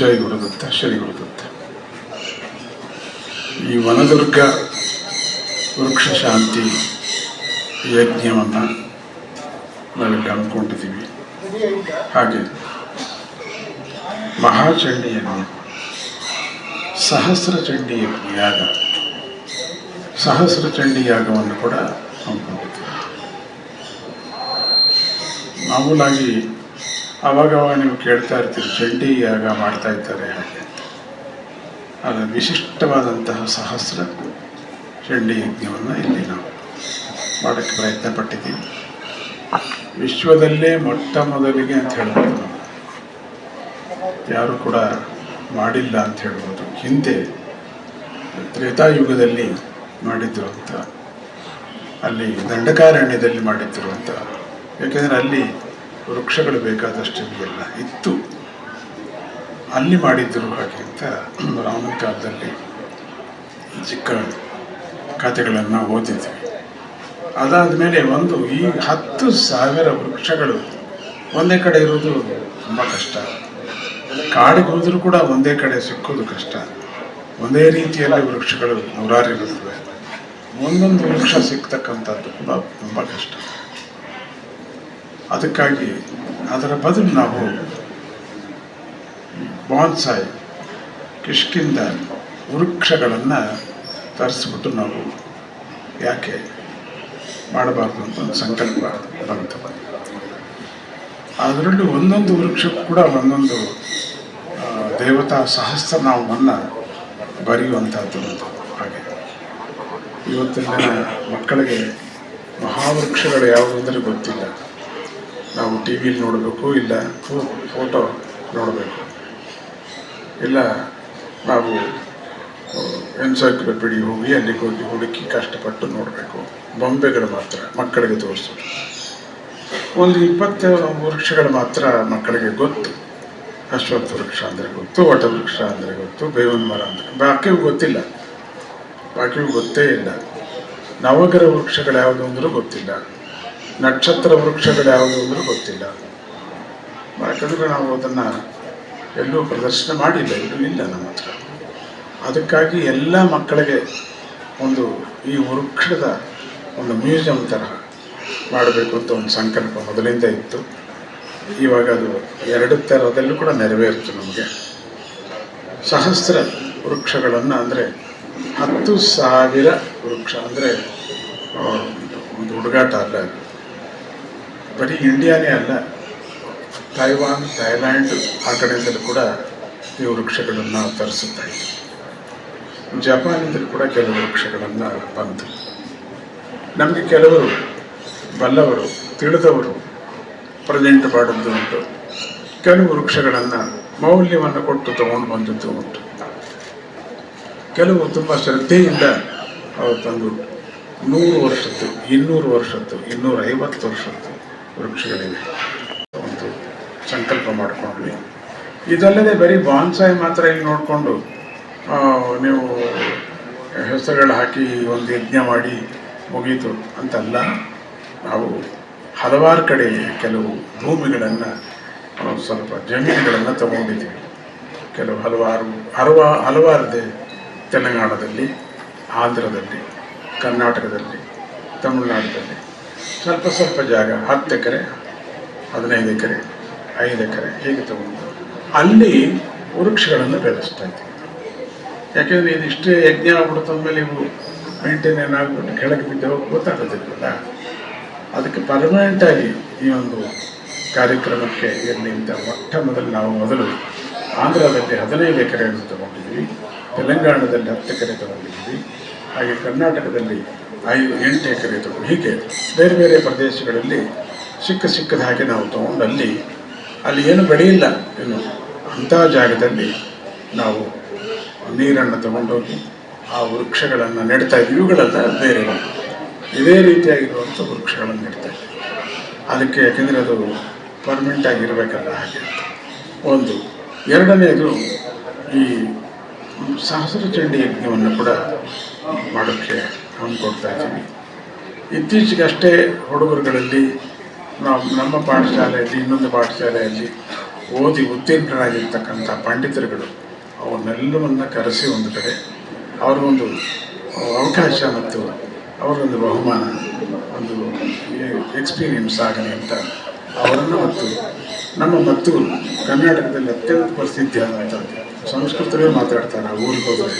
ಜೈ ಗುರುದತ್ತ ಶ್ರೀ ಗುರುದತ್ತ ಈ ವನದುರ್ಗ ವೃಕ್ಷ ಶಾಂತಿ ಯಜ್ಞವನ್ನು ನಾವಿಲ್ಲಿ ಹಮ್ಮಿಕೊಂಡಿದ್ದೀವಿ. ಹಾಗೆ ಮಹಾಚಂಡಿ ಯಜ್ಞ, ಸಹಸ್ರ ಚಂಡಿ ಯಜ್ಞ ಯಾಗ, ಸಹಸ್ರ ಚಂಡಿ ಯಾಗವನ್ನು ಕೂಡ ಹಮ್ಮಿಕೊಂಡಿದ್ದೀವಿ. ಮಾಮೂಲಾಗಿ ಅವಾಗವಾಗ ನೀವು ಕೇಳ್ತಾ ಇರ್ತೀರಿ ಚಂಡಿ ಯಾಗ ಮಾಡ್ತಾ ಇದ್ದಾರೆ ಅದು. ವಿಶಿಷ್ಟವಾದಂತಹ ಸಹಸ್ರ ಚಂಡಿ ಯಜ್ಞವನ್ನು ಇಲ್ಲಿ ನಾವು ಮಾಡೋಕ್ಕೆ ಪ್ರಯತ್ನ ಪಟ್ಟಿದ್ದೀವಿ ವಿಶ್ವದಲ್ಲೇ ಮೊಟ್ಟ ಮೊದಲಿಗೆ ಅಂತ ಹೇಳ್ಬೋದು ಯಾರು ಕೂಡ ಮಾಡಿಲ್ಲ ಅಂತ ಹೇಳ್ಬೋದು. ಹಿಂದೆ ತ್ರೇತಾಯುಗದಲ್ಲಿ ಮಾಡಿದ್ರು ಅಂತ ಅಲ್ಲಿ ದಂಡಕಾರಣ್ಯದಲ್ಲಿ ಮಾಡಿದ್ರು ಅಂತ ಯಾಕೆಂದರೆ ಅಲ್ಲಿ ವೃಕ್ಷಗಳು ಬೇಕಾದಷ್ಟು ಇದೆಯಲ್ಲ ಇತ್ತು. ಅಲ್ಲಿ ಮಾಡಿದ್ದರು ಹಾಗೆ ಅಂತ ರಾಮನ ಕಾಲದಲ್ಲಿ ಚಿಕ್ಕ ಕಥೆಗಳನ್ನು ಓದಿದ್ವಿ. ಅದಾದ ಮೇಲೆ ಒಂದು ಈ ಹತ್ತು ಸಾವಿರ ವೃಕ್ಷಗಳು ಒಂದೇ ಕಡೆ ಇರೋದು ತುಂಬ ಕಷ್ಟ. ಕಾಡಿಗೆ ಹೋದರೂ ಕೂಡ ಒಂದೇ ಕಡೆ ಸಿಕ್ಕೋದು ಕಷ್ಟ. ಒಂದೇ ರೀತಿಯಲ್ಲಿ ವೃಕ್ಷಗಳು ನೂರಾರು ಇರುತ್ತವೆ. ಒಂದೊಂದು ವೃಕ್ಷ ಸಿಗ್ತಕ್ಕಂಥದ್ದು ಕೂಡ ತುಂಬ ಕಷ್ಟ. ಅದಕ್ಕಾಗಿ ಅದರ ಬದಲು ನಾವು ಬಾನ್ಸಾಯ್ ಕಿಷ್ಕಿಂದ ವೃಕ್ಷಗಳನ್ನು ತರಿಸ್ಬಿಟ್ಟು ನಾವು ಯಾಕೆ ಮಾಡಬಾರ್ದು ಅಂತ ಒಂದು ಸಂಕಲ್ಪ ಬಂತು. ಅದರಲ್ಲೂ ಒಂದೊಂದು ವೃಕ್ಷಕ್ಕೂ ಕೂಡ ಒಂದೊಂದು ದೇವತಾ ಸಹಸ್ರನಾಮವನ್ನು ಬರೆಯುವಂಥದ್ದು ಹಾಗೆ. ಇವತ್ತಿನ ಮಕ್ಕಳಿಗೆ ಮಹಾವೃಕ್ಷಗಳು ಯಾವುದಂದರೆ ಗೊತ್ತಿಲ್ಲ. ನಾವು ಟಿ ವಿಲಿ ನೋಡಬೇಕು, ಇಲ್ಲ ಫೋಟೋ ನೋಡಬೇಕು. ಇಲ್ಲ ನಾವು ಎನ್ಸೈಕ್ಲೋಪಿಡಿ ಹೋಗಿ ಅಲ್ಲಿಗೆ ಹೋಗಿ ಹುಡುಕಿ ಕಷ್ಟಪಟ್ಟು ನೋಡಬೇಕು. ಬೊಂಬೆಗಳು ಮಾತ್ರ ಮಕ್ಕಳಿಗೆ ತೋರಿಸೋದು. ಒಂದು ಇಪ್ಪತ್ತೇಳು ವೃಕ್ಷಗಳು ಮಾತ್ರ ಮಕ್ಕಳಿಗೆ ಗೊತ್ತು. ಅಶ್ವತ್ಥ ವೃಕ್ಷ ಅಂದರೆ ಗೊತ್ತು, ವಟ ವೃಕ್ಷ ಅಂದರೆ ಗೊತ್ತು, ಬೇವಿನ ಮರ ಅಂದರೆ ಬಾಕಿಯೂ ಗೊತ್ತಿಲ್ಲ. ಬಾಕಿಯೂ ಗೊತ್ತೇ ಇಲ್ಲ. ನವಗ್ರಹ ವೃಕ್ಷಗಳು ಯಾವುದು ಅಂದರೂ ಗೊತ್ತಿಲ್ಲ. ನಕ್ಷತ್ರ ವೃಕ್ಷಗಳು ಯಾವುದು ಅಂದರೂ ಗೊತ್ತಿಲ್ಲ. ಯಾಕಂದರೆ ನಾವು ಅದನ್ನು ಎಲ್ಲೂ ಪ್ರದರ್ಶನ ಮಾಡಿಲ್ಲ, ಎಲ್ಲೂ ಇಲ್ಲ ನಮ್ಮ ಹತ್ರ. ಅದಕ್ಕಾಗಿ ಎಲ್ಲ ಮಕ್ಕಳಿಗೆ ಒಂದು ಈ ವೃಕ್ಷದ ಒಂದು ಮ್ಯೂಸಿಯಂ ಥರ ಮಾಡಬೇಕು ಅಂತ ಒಂದು ಸಂಕಲ್ಪ ಮೊದಲಿಂದ ಇತ್ತು. ಇವಾಗ ಅದು ಎರಡು ಥರದಲ್ಲೂ ಕೂಡ ನೆರವೇರಿತು ನಮಗೆ. ಸಹಸ್ರ ವೃಕ್ಷಗಳನ್ನು ಅಂದರೆ ಹತ್ತು ಸಾವಿರ ವೃಕ್ಷ ಅಂದರೆ ಒಂದು ಹುಡುಗಾಟ ಅಲ್ಲ. ಬರೀ ಇಂಡಿಯಾನೇ ಅಲ್ಲ, ತೈವಾನ್, ಥೈಲ್ಯಾಂಡ್ ಆ ಕಡೆಯಿಂದಲೂ ಕೂಡ ಈ ವೃಕ್ಷಗಳನ್ನು ತರಿಸುತ್ತಾ ಇತ್ತು ಜಪಾನಿಂದಲೂ ಕೂಡ ಕೆಲವು ವೃಕ್ಷಗಳನ್ನು ಬಂತು ನಮಗೆ ಕೆಲವರು ಬಲ್ಲವರು, ತಿಳಿದವರು ಪ್ರೆಸೆಂಟ್ ಮಾಡಿದ್ದು ಉಂಟು. ಕೆಲವು ವೃಕ್ಷಗಳನ್ನು ಮೌಲ್ಯವನ್ನು ಕೊಟ್ಟು ತಗೊಂಡು ಬಂದದ್ದು ಉಂಟು. ಕೆಲವು ತುಂಬ ಶ್ರದ್ಧೆಯಿಂದ ಅವರು ತಂದು ನೂರು ವರ್ಷದ್ದು, ಇನ್ನೂರು ವರ್ಷದ್ದು ಇನ್ನೂರ ಐವತ್ತು ವರ್ಷದ್ದು ವೃಕ್ಷಗಳಿವೆ. ಒಂದು ಸಂಕಲ್ಪ ಮಾಡಿಕೊಂಡ್ವಿ. ಇದಲ್ಲದೆ ಬರೀ ಬಾನ್ಸಾಯಿ ಮಾತ್ರ ಇಲ್ಲಿ ನೋಡಿಕೊಂಡು ನೀವು ಹೆಸರುಗಳು ಹಾಕಿ ಒಂದು ಯಜ್ಞ ಮಾಡಿ ಮುಗೀತು ಅಂತಲ್ಲ, ನಾವು ಹಲವಾರು ಕಡೆ ಕೆಲವು ಭೂಮಿಗಳನ್ನು ಸ್ವಲ್ಪ ಜಮೀನುಗಳನ್ನು ತಗೊಂಡಿದ್ದೀವಿ. ಕೆಲವು ಹಲವಾರು ಹಲವ ಹಲವಾರಿದೆ ತೆಲಂಗಾಣದಲ್ಲಿ, ಆಂಧ್ರದಲ್ಲಿ, ಕರ್ನಾಟಕದಲ್ಲಿ ತಮಿಳುನಾಡದಲ್ಲಿ ಸ್ವಲ್ಪ ಸ್ವಲ್ಪ ಜಾಗ ಹತ್ತು ಎಕರೆ, ಹದಿನೈದು ಎಕರೆ, ಐದು ಎಕರೆ ಹೀಗೆ ತಗೊಂಡು ಅಲ್ಲಿ ವೃಕ್ಷಗಳನ್ನು ಬೆಳೆಸ್ತಾ ಇದ್ದೀವಿ ಯಾಕೆಂದರೆ ಇದಿಷ್ಟೇ ಯಜ್ಞ ಆಗ್ಬಿಡ್ತು ಅಂದಮೇಲೆ ಇವು ಮೇಂಟೈನ್ ಏನಾಗ್ಬಿಟ್ಟು ಕೆಳಗೆ ಬಿದ್ದು ಗೊತ್ತಾಗೋದಿಲ್ಲ ಅದಕ್ಕೆ ಪರ್ಮನೆಂಟಾಗಿ ಈ ಒಂದು ಕಾರ್ಯಕ್ರಮಕ್ಕೆ ಇರಲಿ ಅಂತ ಮೊಟ್ಟ ಮೊದಲು ನಾವು ಮೊದಲು ಆಂಧ್ರದಲ್ಲಿ ಹದಿನೈದು ಎಕರೆಯನ್ನು ತಗೊಂಡಿದ್ವಿ, ತೆಲಂಗಾಣದಲ್ಲಿ ಹತ್ತು ಎಕರೆ ತಗೊಂಡಿದ್ವಿ, ಹಾಗೆ ಕರ್ನಾಟಕದಲ್ಲಿ ಐದು ಎಂಟು ಎಕರೆ ತಗೊಂಡು ಹೀಗೆ ಬೇರೆ ಬೇರೆ ಪ್ರದೇಶಗಳಲ್ಲಿ ಸಿಕ್ಕ ಸಿಕ್ಕದ ಹಾಗೆ ನಾವು ತಗೊಂಡು ಅಲ್ಲಿ ಅಲ್ಲಿ ಏನು ಬೆಳೆಯಿಲ್ಲ ಏನು ಅಂಥ ಜಾಗದಲ್ಲಿ ನಾವು ನೀರನ್ನು ತಗೊಂಡೋಗಿ ಆ ವೃಕ್ಷಗಳನ್ನು ನೆಡ್ತಾ ಇದ್ವಿ. ಇವುಗಳೆಲ್ಲ ಬೇರೆ ಇದೇ ರೀತಿಯಾಗಿರುವಂಥ ವೃಕ್ಷಗಳನ್ನು ನೆಡ್ತಾ ಇದ್ವಿ. ಅದಕ್ಕೆ ಯಾಕೆಂದರೆ ಅದು ಪರ್ಮನೆಂಟ್ ಆಗಿರಬೇಕಲ್ಲ ಹಾಗೆ ಒಂದು. ಎರಡನೇದು ಈ ಸಹಸ್ರ ಚಂಡಿ ಯಜ್ಞವನ್ನು ಕೂಡ ಮಾಡೋಕ್ಕೆ ಹಮ್ಮಿಕೊಡ್ತಾ ಇದ್ದೀವಿ ಇತ್ತೀಚೆಗಷ್ಟೇ ಹುಡುಗರುಗಳಲ್ಲಿ ನಾವು ನಮ್ಮ ಪಾಠಶಾಲೆಯಲ್ಲಿ, ಇನ್ನೊಂದು ಪಾಠಶಾಲೆಯಲ್ಲಿ ಓದಿ ಉತ್ತೀರ್ಣರಾಗಿರ್ತಕ್ಕಂಥ ಪಂಡಿತರುಗಳು ಅವನ್ನೆಲ್ಲವನ್ನು ಕರೆಸಿ ಒಂದು ಕಡೆ ಅವರಿಗೊಂದು ಅವಕಾಶ ಮತ್ತು ಅವರೊಂದು ಬಹುಮಾನ, ಒಂದು ಎಕ್ಸ್ಪೀರಿಯನ್ಸ್ ಆಗಲಿ ಅಂತ ಅವರನ್ನು ಮತ್ತು ನಮ್ಮ ಮತ್ತು ಕರ್ನಾಟಕದಲ್ಲಿ ಅತ್ಯಂತ ಪ್ರಸಿದ್ಧಿಯಾದಂಥದ್ದು ಸಂಸ್ಕೃತವೇ ಮಾತಾಡ್ತಾರೆ ಊರಿಗೆ ಹೋದರೆ.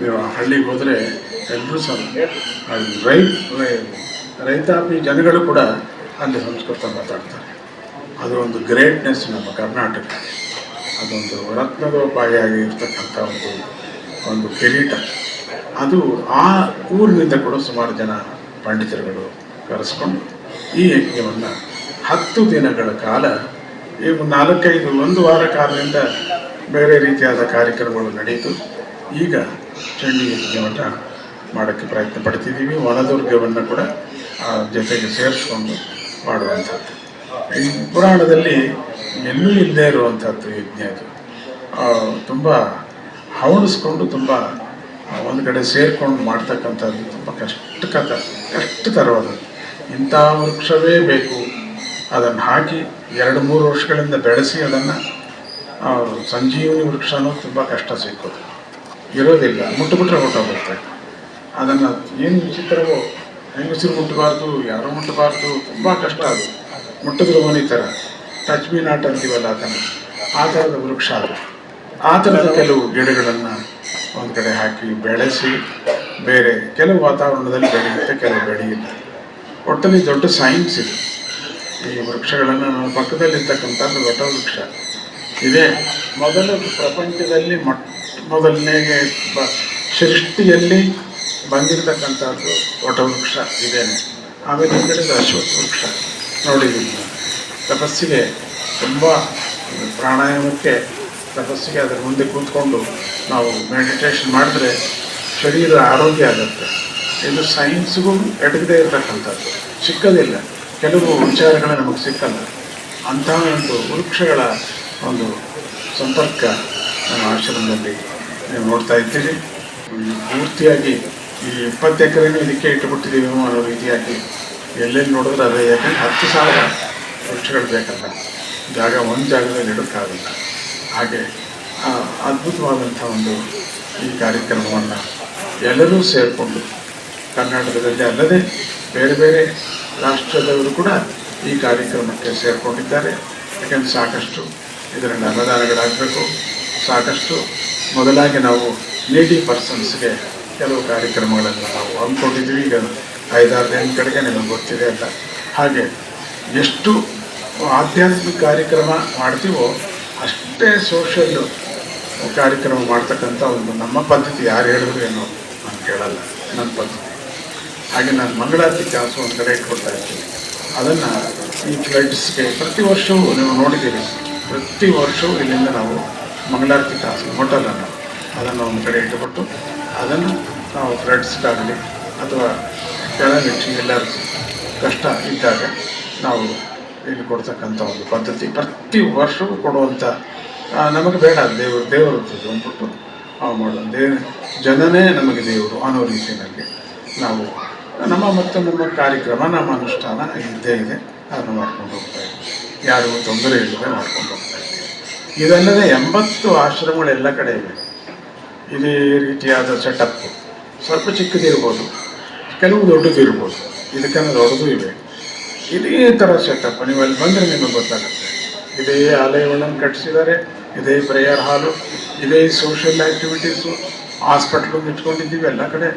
ನೀವು ಹಳ್ಳಿಗೆ ಹೋದರೆ ಎಲ್ಲರೂ ಸಹ ಅಲ್ಲಿ ರೈ ರೈ- ರೈತಾಪಿ ಜನಗಳು ಕೂಡ ಅಲ್ಲಿ ಸಂಸ್ಕೃತ ಮಾತಾಡ್ತಾರೆ. ಅದು ಒಂದು ಗ್ರೇಟ್ನೆಸ್ ನಮ್ಮ ಕರ್ನಾಟಕ. ಅದೊಂದು ರತ್ನದೋಪಾಯಿಯಾಗಿ ಇರ್ತಕ್ಕಂಥ ಒಂದು ಒಂದು ಕಿರೀಟ. ಅದು ಆ ಊರಿನಿಂದ ಕೂಡ ಸುಮಾರು ಜನ ಪಂಡಿತರುಗಳು ಕರೆಸ್ಕೊಂಡು ಈ ಯಜ್ಞವನ್ನು ಹತ್ತು ದಿನಗಳ ಕಾಲ, ಈ ನಾಲ್ಕೈದು, ಒಂದು ವಾರ ಕಾಲದಿಂದ ಬೇರೆ ರೀತಿಯಾದ ಕಾರ್ಯಕ್ರಮಗಳು ನಡೆಯಿತು. ಈಗ ಚಂಡಿ ಯಜ್ಞವನ್ನು ಮಾಡೋಕ್ಕೆ ಪ್ರಯತ್ನ ಪಡ್ತಿದ್ದೀವಿ. ವನದುರ್ಗವನ್ನು ಕೂಡ ಜೊತೆಗೆ ಸೇರಿಸ್ಕೊಂಡು ಮಾಡುವಂಥದ್ದು. ಈ ಪುರಾಣದಲ್ಲಿ ಎಲ್ಲೂ ಇಲ್ಲದೇ ಇರುವಂಥದ್ದು ಯಜ್ಞ ಅದು. ತುಂಬ ಹವಣಿಸ್ಕೊಂಡು ತುಂಬ ಒಂದು ಕಡೆ ಸೇರಿಕೊಂಡು ಮಾಡ್ತಕ್ಕಂಥದ್ದು ತುಂಬ ಕಷ್ಟಕರ ಕಷ್ಟಕರವಾದದ್ದು ಇಂಥ ವೃಕ್ಷವೇ ಬೇಕು. ಅದನ್ನು ಹಾಕಿ ಎರಡು ಮೂರು ವರ್ಷಗಳಿಂದ ಬೆಳೆಸಿ ಅದನ್ನು ಸಂಜೀವಿನಿ ವೃಕ್ಷನೂ ತುಂಬ ಕಷ್ಟ ಸಿಕ್ಕೋದು. ಇರೋದಿಲ್ಲ. ಮುಟ್ಟುಬಿಟ್ರೆ ಹೊಟ್ಟೋಗುತ್ತೆ. ಅದನ್ನು ಏನು ವಿಚಿತ್ರವೋ, ಹೆಂಗಸರು ಮುಟ್ಟಬಾರ್ದು, ಯಾರೂ ಮುಟ್ಟಬಾರ್ದು, ತುಂಬ ಕಷ್ಟ ಅದು. ಮುಟ್ಟದ್ರ ಮನೆ ಥರ. ಟಚ್ ಮೀ ನಾಟ್ ಅಂತೀವಲ್ಲ ಅದನ್ನು ಆ ಥರದ ವೃಕ್ಷ ಅದು. ಆ ಥರದ ಕೆಲವು ಗಿಡಗಳನ್ನು ಒಂದು ಕಡೆ ಹಾಕಿ ಬೆಳೆಸಿ, ಬೇರೆ ಕೆಲವು ವಾತಾವರಣದಲ್ಲಿ ಬೆಳೆಯುತ್ತೆ, ಕೆಲವು ಬೆಳೆಯುತ್ತೆ ಒಟ್ಟಲ್ಲಿ ದೊಡ್ಡ ಸೈನ್ಸ್ ಇದೆ. ಈ ವೃಕ್ಷಗಳನ್ನು ನಮ್ಮ ಪಕ್ಕದಲ್ಲಿರ್ತಕ್ಕಂಥದ್ದು ದೊಡ್ಡ ವೃಕ್ಷ. ಇದೇ ಮೊದಲ ಪ್ರಪಂಚದಲ್ಲಿ ಮೊಟ್ಟ ಮೊದಲನೇ ಸೃಷ್ಟಿಯಲ್ಲಿ ಬಂದಿರತಕ್ಕಂಥದ್ದು ವಟವೃಕ್ಷ ಇದೇನೆ ಆಮೇಲೆ ಈ ಕಡೆ ವೃಕ್ಷ ನೋಡಿದ್ದೀನಿ. ತಪಸ್ಸಿಗೆ ತುಂಬ ಪ್ರಾಣಾಯಾಮಕ್ಕೆ ತಪಸ್ಸಿಗೆ ಅದರ ಮುಂದೆ ಕೂತ್ಕೊಂಡು ನಾವು ಮೆಡಿಟೇಷನ್ ಮಾಡಿದ್ರೆ ಶರೀರ ಆರೋಗ್ಯ ಆಗುತ್ತೆ. ಇದು ಸೈನ್ಸ್ಗೂ ಎಡಗದೇ ಇರತಕ್ಕಂಥದ್ದು. ಸಿಕ್ಕದಿಲ್ಲ. ಕೆಲವು ವಿಚಾರಗಳು ನಮಗೆ ಸಿಕ್ಕಲ್ಲ. ಅಂತಹ ಒಂದು ವೃಕ್ಷಗಳ ಒಂದು ಸಂಪರ್ಕ ನಮ್ಮ ಆಶ್ರಮದಲ್ಲಿ ನೀವು ನೋಡ್ತಾ ಇದ್ದೀರಿ. ಪೂರ್ತಿಯಾಗಿ ಈ ಇಪ್ಪತ್ತು ಎಕರೆನೂ ಇದಕ್ಕೆ ಇಟ್ಟುಬಿಟ್ಟಿದ್ದೀವಿ ಅನ್ನೋ ರೀತಿಯಾಗಿ. ಎಲ್ಲೆಲ್ಲಿ ನೋಡಿದ್ರೆ ಅದೇ ಯಾಕಂದ್ರೆ ಹತ್ತು ಸಾವಿರ ವೃಕ್ಷಗಳು ಬೇಕಲ್ಲ. ಜಾಗ ಒಂದು ಜಾಗದಲ್ಲಿ ಇಡೋಕ್ಕಾಗಲ್ಲ ಹಾಗೆ ಅದ್ಭುತವಾದಂಥ ಒಂದು ಈ ಕಾರ್ಯಕ್ರಮವನ್ನು ಎಲ್ಲರೂ ಸೇರಿಕೊಂಡು ಕರ್ನಾಟಕದಲ್ಲಿ ಅಲ್ಲದೆ ಬೇರೆ ಬೇರೆ ರಾಷ್ಟ್ರದವರು ಕೂಡ ಈ ಕಾರ್ಯಕ್ರಮಕ್ಕೆ ಸೇರಿಕೊಂಡಿದ್ದಾರೆ. ಯಾಕಂದರೆ ಸಾಕಷ್ಟು ಇದರಲ್ಲಿ ಅನುದಾನಗಳಾಗಬೇಕು ಸಾಕಷ್ಟು ಮೊದಲಾಗಿ ನಾವು ನೀಡಿ ಪರ್ಸನ್ಸ್ಗೆ ಕೆಲವು ಕಾರ್ಯಕ್ರಮಗಳನ್ನು ನಾವು ಹಮ್ಮಿಕೊಂಡಿದ್ದೀವಿ. ಈಗ ಐದಾರು ದಿನ ಕಡೆಗೆ ನಿಮಗೆ ಗೊತ್ತಿದೆ ಅಂತ. ಹಾಗೆ ಎಷ್ಟು ಆಧ್ಯಾತ್ಮಿಕ ಕಾರ್ಯಕ್ರಮ ಮಾಡ್ತೀವೋ ಅಷ್ಟೇ ಸೋಷಲ್ ಕಾರ್ಯಕ್ರಮ ಮಾಡ್ತಕ್ಕಂಥ ಒಂದು ನಮ್ಮ ಪದ್ಧತಿ. ಯಾರು ಹೇಳಿದ್ರು ಏನೋ ನಾನು ಕೇಳಲ್ಲ. ನನ್ನ ಪದ್ಧತಿ. ಹಾಗೆ ನಾನು ಮಂಗಳಾರತಿ ಕ್ಲಾಸು ಒಂದು ಕಡೆ ಇಟ್ಕೊಡ್ತಾ ಇರ್ತೀನಿ. ಅದನ್ನು ಈ ಫ್ಲಡ್ಸ್ಗೆ ಪ್ರತಿ ವರ್ಷವೂ ನೀವು ನೋಡಿದ್ದೀರಿ. ಪ್ರತಿ ವರ್ಷವೂ ಇಲ್ಲಿಂದ ನಾವು ಮಂಗಳಾರತಿ ಕ್ಲಾಸು ಹೋಟೆಲನ್ನು ಅದನ್ನು ಒಂದು ಕಡೆ ಇಟ್ಟುಕೊಟ್ಟು ಅದನ್ನು ನಾವು ಫ್ರೆಂಡ್ಸ್ಗಾಗಲಿ ಅಥವಾ ಕೆಳಗಿಟ್ಟು ಎಲ್ಲರೂ ಕಷ್ಟ ಇದ್ದಾಗ ನಾವು ಇಲ್ಲಿ ಕೊಡ್ತಕ್ಕಂಥ ಒಂದು ಪದ್ಧತಿ. ಪ್ರತಿ ವರ್ಷವೂ ಕೊಡುವಂಥ ನಮಗೆ ಬೇಡ, ದೇವರು ದೇವರು ಅಂದ್ಬಿಟ್ಟು ನಾವು ಮಾಡೋದು. ದೇವ ಜನನೇ ನಮಗೆ ದೇವರು ಅನ್ನೋ ರೀತಿಯಲ್ಲಿ ನಾವು, ನಮ್ಮ ಮತ್ತು ನಮ್ಮ ಕಾರ್ಯಕ್ರಮ, ನಮ್ಮ ಅನುಷ್ಠಾನ ಇದ್ದೇ ಇದೆ. ಅದನ್ನು ಮಾಡ್ಕೊಂಡು ಹೋಗ್ತಾ ಇದ್ದೀವಿ. ಯಾರಿಗೂ ತೊಂದರೆ ಇಲ್ಲದೆ ಮಾಡ್ಕೊಂಡು ಹೋಗ್ತಾ ಇದ್ದೀವಿ. ಇದಲ್ಲದೆ ಎಂಬತ್ತು ಆಶ್ರಮಗಳೆಲ್ಲ ಕಡೆ ಇವೆ ಇದೇ ರೀತಿಯಾದ ಸೆಟಪ್ ಸ್ವಲ್ಪ ಚಿಕ್ಕದಿರ್ಬೋದು, ಕೆಲವು ದೊಡ್ಡದಿರ್ಬೋದು ಇದಕ್ಕೆಲ್ಲ ದೊಡ್ಡದು ಇವೆ. ಇದೇ ಥರ ಸೆಟಪ್ ನೀವು ಅಲ್ಲಿ ಬಂದರೆ ನಿಮಗೆ ಗೊತ್ತಾಗುತ್ತೆ. ಇದೇ ಆಲಯಗಳನ್ನು ಕಟ್ಟಿಸಿದ್ದಾರೆ, ಇದೇ ಪ್ರೇಯರ್ ಹಾಲು ಇದೇ ಸೋಷಿಯಲ್ ಆ್ಯಕ್ಟಿವಿಟೀಸು ಹಾಸ್ಪಿಟ್ಲು ಇಟ್ಕೊಂಡಿದ್ದೀವಿ ಎಲ್ಲ ಕಡೆ.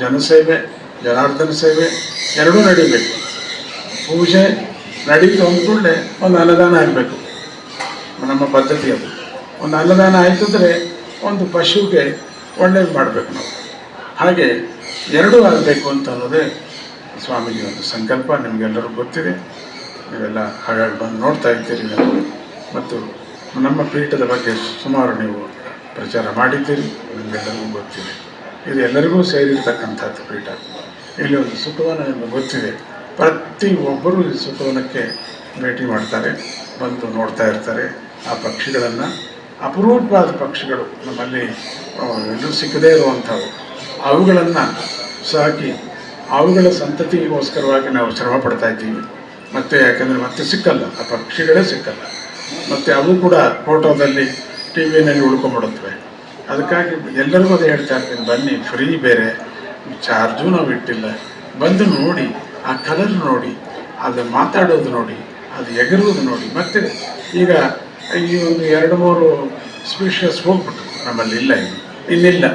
ಜನಸೇವೆ, ಜನಾರ್ದನ ಸೇವೆ, ಎರಡೂ ನಡೀಬೇಕು. ಪೂಜೆ ನಡೀತು ಅಂದ್ಕೂಡಲೇ ಒಂದು ಅನ್ನದಾನ ಆಗಬೇಕು. ನಮ್ಮ ಪದ್ಧತಿ ಅದು. ಒಂದು ಅನ್ನದಾನ ಆಯ್ತಂದರೆ ಒಂದು ಪಶುವಿಗೆ ಒಳ್ಳೇದು ಮಾಡಬೇಕು ನಾವು. ಹಾಗೆ ಎರಡೂ ಆಗಬೇಕು ಅಂತ ಅನ್ನೋದೇ ಸ್ವಾಮೀಜಿ ಒಂದು ಸಂಕಲ್ಪ ನಿಮಗೆಲ್ಲರೂ ಗೊತ್ತಿದೆ. ನೀವೆಲ್ಲ ಹಾಗಾಗಿ ಬಂದು ನೋಡ್ತಾ ಇರ್ತೀರಿ ನಾವು. ಮತ್ತು ನಮ್ಮ ಪೀಠದ ಬಗ್ಗೆ ಸುಮಾರು ನೀವು ಪ್ರಚಾರ ಮಾಡಿದ್ದೀರಿ, ನಿಮಗೆಲ್ಲರಿಗೂ ಗೊತ್ತಿದೆ. ಇದು ಎಲ್ಲರಿಗೂ ಸೇರಿರ್ತಕ್ಕಂಥದ್ದು ಪೀಠ. ಇಲ್ಲಿ ಒಂದು ಸುಖವನ ನಿಮಗೆ ಗೊತ್ತಿದೆ. ಪ್ರತಿ ಒಬ್ಬರು ಈ ಸುಖವನಕ್ಕೆ ಭೇಟಿ ಮಾಡ್ತಾರೆ, ಬಂದು ನೋಡ್ತಾ ಇರ್ತಾರೆ. ಆ ಪಕ್ಷಿಗಳನ್ನು ಅಪರೂಪವಾದ ಪಕ್ಷಿಗಳು ನಮ್ಮಲ್ಲಿ ಎಲ್ಲೂ ಸಿಕ್ಕದೇ ಇರುವಂಥವು. ಅವುಗಳನ್ನು ಸಾಕಿ, ಅವುಗಳ ಸಂತತಿಗೋಸ್ಕರವಾಗಿ ನಾವು ಶ್ರಮ ಪಡ್ತಾ ಇದ್ದೀವಿ. ಮತ್ತೆ ಯಾಕಂದರೆ ಮತ್ತೆ ಸಿಕ್ಕಲ್ಲ, ಆ ಪಕ್ಷಿಗಳೇ ಸಿಕ್ಕಲ್ಲ. ಮತ್ತು ಅವು ಕೂಡ ಫೋಟೋದಲ್ಲಿ ಟಿ ವಿನಲ್ಲಿ ಉಳ್ಕೊಂಬಿಡುತ್ತವೆ. ಅದಕ್ಕಾಗಿ ಎಲ್ಲರಿಗೂ ಅದೇ ಹೇಳ್ತಾ ಇರ್ತೀನಿ, ಬನ್ನಿ, ಫ್ರೀ ಬೇರೆ. ಚಾರ್ಜು ನಾವು ಇಟ್ಟಿಲ್ಲ. ಬಂದು ನೋಡಿ, ಆ ಕಲರ್ ನೋಡಿ ಅದು ಮಾತಾಡೋದು ನೋಡಿ, ಅದು ಎಗರುವುದು ನೋಡಿ. ಮತ್ತೆ ಈಗ ಈ ಒಂದು ಎರಡು ಮೂರು ಸ್ಪೀಷಸ್ ಹೋಗ್ಬಿಟ್ಟು ನಮ್ಮಲ್ಲಿ ಇಲ್ಲ ಇನ್ನು ಇನ್ನಿಲ್ಲ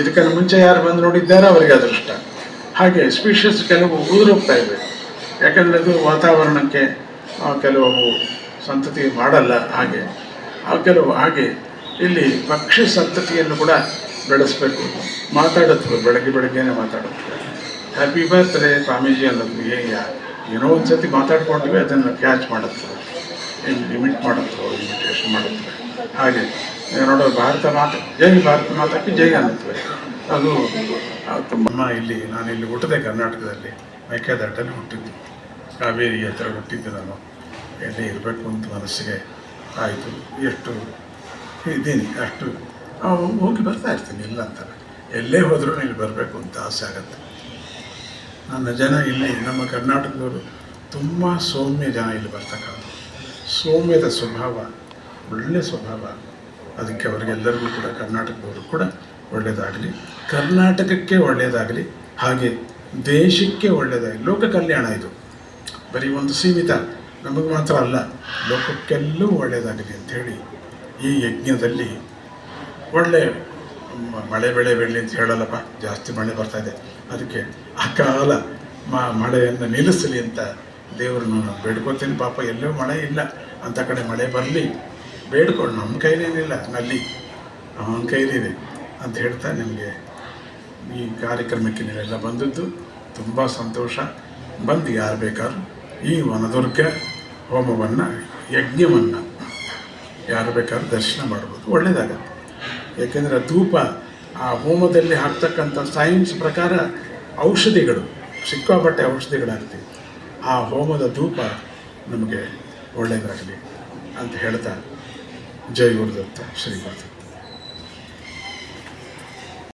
ಇದಕ್ಕಿಂತ ಮುಂಚೆ ಯಾರು ಬಂದು ನೋಡಿದ್ದಾರೆ ಅವರಿಗೆ ಅದೃಷ್ಟ. ಹಾಗೆ ಸ್ಪೀಷಸ್ ಕೆಲವು ಉದುರೋಗ್ತಾ ಇವೆ ಯಾಕಂದರೆ ಅದು ವಾತಾವರಣಕ್ಕೆ ಕೆಲವು ಸಂತತಿ ಮಾಡಲ್ಲ ಹಾಗೆ. ಆ ಕೆಲವು ಹಾಗೆ ಇಲ್ಲಿ ಪಕ್ಷಿ ಸಂತತಿಯನ್ನು ಕೂಡ ಬೆಳೆಸಬೇಕು. ಮಾತಾಡುತ್ತವೆ ಬೆಳಗ್ಗೆ ಬೆಳಗ್ಗೆನೆ ಮಾತಾಡುತ್ತೆ ಹ್ಯಾಪಿ ಬರ್ತ್ಡೇ ಸ್ವಾಮೀಜಿ ಅನ್ನೋದು ಏನೋ ಒಂದು ಸತಿ ಮಾತಾಡ್ಕೊಂಡ್ವಿ ಅದನ್ನು ಕ್ಯಾಚ್ ಮಾಡುತ್ತವೆ ಲಿಮಿಟ್ ಮಾಡುತ್ತವೆ ಇಮಿಟೇಷನ್ ಮಾಡುತ್ತವೆ ಹಾಗೆ ನೋಡೋ, ಭಾರತ ಮಾತ, ಜೈ ಭಾರತ ಮಾತಕ್ಕೆ ಜೈ ಅನ್ನುತ್ತವೆ ಅದು ತುಂಬ ಇಲ್ಲಿ, ನಾನು ಇಲ್ಲಿ ಹುಟ್ಟಿದೆ ಕರ್ನಾಟಕದಲ್ಲಿ. ಮೇಕೆದಾಟಲ್ಲಿ ಹುಟ್ಟಿದ್ದು. ಕಾವೇರಿ ಹತ್ರ ಹುಟ್ಟಿದ್ದು ನಾನು. ಎಲ್ಲಿ ಇರಬೇಕು ಅಂತ ಮನಸ್ಸಿಗೆ ಆಯಿತು. ಎಷ್ಟು ಇದ್ದೀನಿ, ಅಷ್ಟು ಹೋಗಿ ಬರ್ತಾ ಇರ್ತೀನಿ, ಇಲ್ಲ ಅಂತ. ಎಲ್ಲೇ ಹೋದರೂ ಇಲ್ಲಿ ಬರಬೇಕು ಅಂತ ಆಸೆ ಆಗುತ್ತೆ. ನನ್ನ ಜನ ಇಲ್ಲಿ, ನಮ್ಮ ಕರ್ನಾಟಕದವರು ತುಂಬ ಸೌಮ್ಯ ಜನ ಇಲ್ಲಿ ಬರ್ತಕ್ಕಂಥ ಸೌಮ್ಯದ ಸ್ವಭಾವ. ಒಳ್ಳೆಯ ಸ್ವಭಾವ. ಅದಕ್ಕೆ ಅವರಿಗೆಲ್ಲರಿಗೂ ಕೂಡ ಕರ್ನಾಟಕದವರು ಕೂಡ ಒಳ್ಳೆಯದಾಗಲಿ ಕರ್ನಾಟಕಕ್ಕೆ ಒಳ್ಳೆಯದಾಗಲಿ ಹಾಗೆ ದೇಶಕ್ಕೆ ಒಳ್ಳೆಯದಾಗಲಿ ಲೋಕ ಕಲ್ಯಾಣ ಇದು. ಬರೀ ಒಂದು ಸೀಮಿತ, ನಮಗೆ ಮಾತ್ರ ಅಲ್ಲ, ಲೋಕಕ್ಕೆಲ್ಲೂ ಒಳ್ಳೆಯದಾಗಲಿ ಅಂಥೇಳಿ ಈ ಯಜ್ಞದಲ್ಲಿ ಒಳ್ಳೆಯ ಮಳೆ ಬೆಳೆ ಬೆಳೆ ಅಂತ ಹೇಳಲ್ಲಪ್ಪ, ಜಾಸ್ತಿ ಮಳೆ ಬರ್ತಾ ಇದೆ. ಅದಕ್ಕೆ ಅಕಾಲ ಮಳೆಯನ್ನು ನಿಲ್ಲಿಸಲಿ ಅಂತ ದೇವರನ್ನು ನಾನು ಬೇಡ್ಕೊತೀನಿ ಪಾಪ, ಎಲ್ಲೂ ಮಳೆ ಇಲ್ಲ. ಅಂಥ ಕಡೆ ಮಳೆ ಬರಲಿ ಬೇಡ್ಕೊಂಡು ನಮ್ಮ ಕೈಲೇನಿಲ್ಲ ನಲ್ಲಿ ಅವನ ಕೈಲಿದೆ ಅಂತ ಹೇಳ್ತಾ ನಿಮಗೆ ಈ ಕಾರ್ಯಕ್ರಮಕ್ಕೆ ನೀವೆಲ್ಲ ಬಂದದ್ದು ತುಂಬ ಸಂತೋಷ. ಬಂದು ಯಾರು ಬೇಕಾದ್ರೂ ಈ ವನದುರ್ಗ ಹೋಮವನ್ನು, ಯಜ್ಞವನ್ನು ಯಾರು ಬೇಕಾದ್ರೂ ದರ್ಶನ ಮಾಡ್ಬೋದು. ಒಳ್ಳೆಯದಾಗತ್ತೆ ಯಾಕೆಂದರೆ ಧೂಪ, ಆ ಹೋಮದಲ್ಲಿ ಹಾಕ್ತಕ್ಕಂಥ ಸೈನ್ಸ್ ಪ್ರಕಾರ ಔಷಧಿಗಳು ಸಿಕ್ಕಾಪಟ್ಟೆ ಔಷಧಿಗಳಾಗ್ತಿವಿ. ಆ ಹೋಮದ ಧೂಪ ನಮಗೆ ಒಳ್ಳೆಯದಾಗಲಿ ಅಂತ ಹೇಳ್ತಾ जय गुरुदत्त श्री गुरुदत्त